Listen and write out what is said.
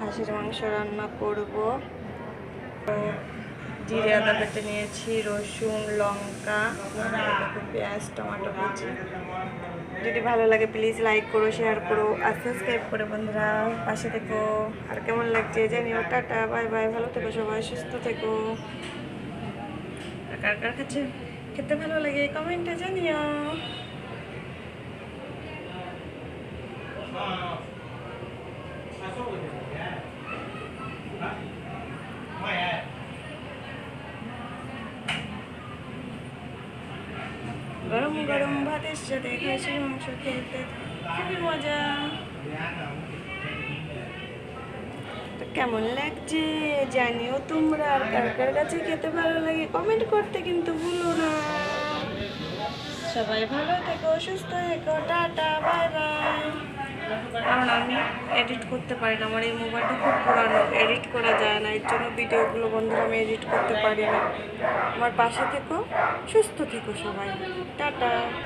খাসির মাংস রান্না করব। জিরে আদা বেটে নিয়েছি, রসুন, লঙ্কা, পেঁয়াজ, টমাটো কুচি। যদি ভালো লাগে প্লিজ লাইক করো, শেয়ার করো আর সাবস্ক্রাইব করে বন্ধুরা পাশে থেকো। আর কেমন লাগছে জানিও, টাটা, বাই বাই, ভালো থেকো সবাই, সুস্থ থেকো। কার কার কাছে খেতে ভালো লাগে কমেন্টে জানিও। গরম গরম ভাতের সাথে খাসির মাংস খেতে খুবই মজা। কেমন লাগছে জানিও তোমরা কার কার কাছে খেতে ভালো লাগে কমেন্ট করতে কিন্তু ভুলো না। সবাই ভালো থেকো, সুস্থ থেকো, টাটা, বাই কারণ আমি এডিট করতে পারি না। আমার এই মোবাইলটা খুব পুরানো এডিট করা যায় না। এর জন্য ভিডিওগুলো বন্ধুরা আমি এডিট করতে পারি না। আমার পাশে থেকো, সুস্থ থেকো সবাই। টাটা।